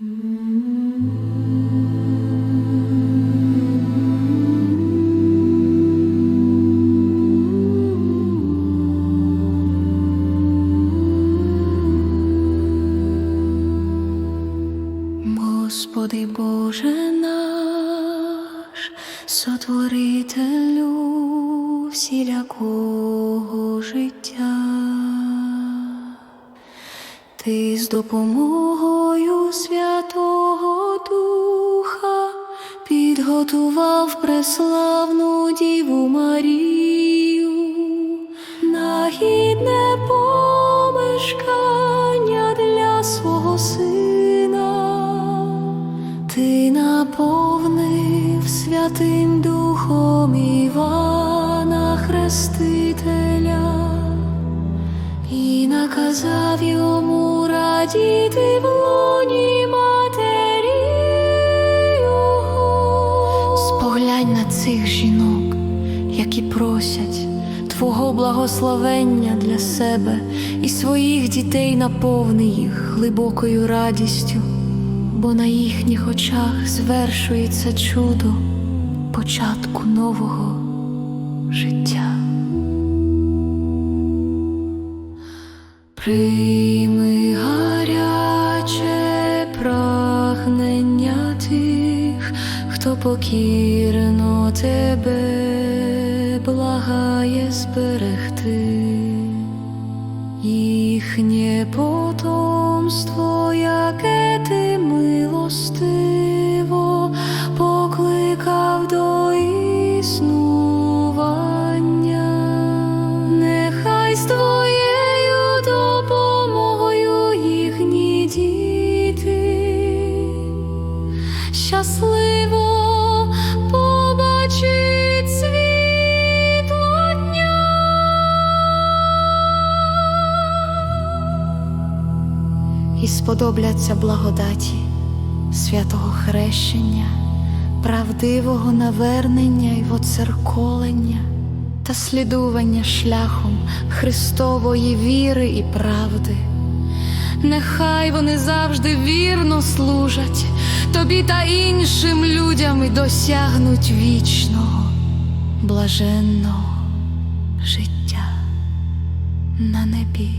Господи Боже наш, сотворителю всілякого життя, Ти з допомогою Святого Духа підготував преславну Діву Марію, нагідне помешкання для свого сина. Ти наповнив святим Духом Івана Хрестителя і наказав йому радіти в лоні матері його. Споглянь на цих жінок, які просять Твого благословення для себе і своїх дітей наповни їх глибокою радістю, бо на їхніх очах звершується чудо початку нового життя. Прийми гаряче прагнення тих, хто покірно тебе благає зберегти, їхнє потомство, яке ти милостиво щасливо побачить світло. І сподобляться благодаті святого хрещення, правдивого навернення й воцерколення та слідування шляхом Христової віри і правди. Нехай вони завжди вірно служать тобі та іншим людям і досягнуть вічного, блаженного життя на небі.